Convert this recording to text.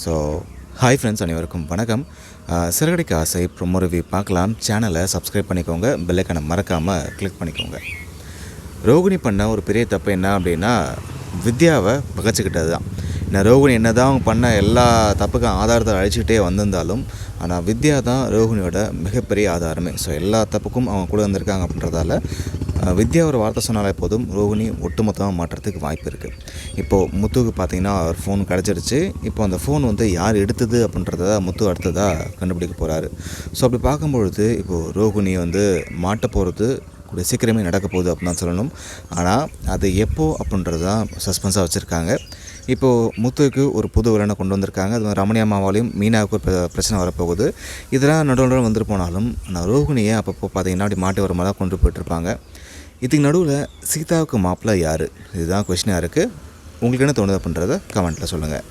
So hi friends அனைவருக்கும் வணக்கம். சிறகடிக்கு ஆசை ப்ரொமோ ரிவ்யூ பார்க்கலாம். சேனலை சப்ஸ்கிரைப் பண்ணிக்கோங்க. பெல்லைக்கனை மறக்காமல் கிளிக் பண்ணிக்கோங்க. ரோகிணி பண்ண ஒரு பெரிய தப்பு என்ன அப்படின்னா வித்யாவை பகச்சிக்கிட்டது தான் நான் ரோகிணி என்ன தான் அவங்க பண்ண எல்லா தப்புக்கும் ஆதாரத்தை அழிச்சிக்கிட்டே வந்திருந்தாலும் ஆனால் வித்யா தான் ரோகிணியோட மிகப்பெரிய ஆதாரமே. ஸோ எல்லா தப்புக்கும் அவங்க கூட வந்திருக்காங்க அப்படின்றதால வித்யா ஒரு வார்த்தை சொன்னாலே போதும். ரோகிணி ஒட்டுமொத்தமாக மாட்டுறதுக்கு வாய்ப்பு இருக்குது இப்போது முத்துவுக்கு பார்த்தீங்கன்னா ஒரு ஃபோன் கிடச்சிருச்சு. இப்போ அந்த ஃபோன் வந்து யார் எடுத்தது அப்படின்றத முத்து அடுத்ததாக கண்டுபிடிக்க போகிறாரு ஸோ அப்படி பார்க்கும்பொழுது இப்போது ரோகிணி வந்து மாட்ட போகிறது கூடிய சீக்கிரமே நடக்க போகுது அப்படின்னு தான் சொல்லணும். ஆனால் அது எப்போ அப்படின்றது தான் சஸ்பென்ஸாக வச்சுருக்காங்க. இப்போது முத்துவுக்கு ஒரு புது வில்லனை கொண்டு வந்திருக்காங்க. அது மாதிரி ரமணி அம்மாவாலையும் மீனாவுக்கு ஒரு பிரச்சனை வரப்போகுது. இதெல்லாம் நடுவில் வந்துட்டு போனாலும் ஆனால் ரோஹிணியை அப்பப்போ பார்த்தீங்கன்னா அப்படி மாட்டி வர மாதிரி கொண்டு போயிட்டுருப்பாங்க இதுக்கு நடுவில் சீதாவுக்கு மாப்பிள்ளை யார்? இதுதான் கொஷினாக இருக்குது உங்களுக்கு என்ன தோணுது அப்படின்றத கமெண்ட்டில் சொல்லுங்கள்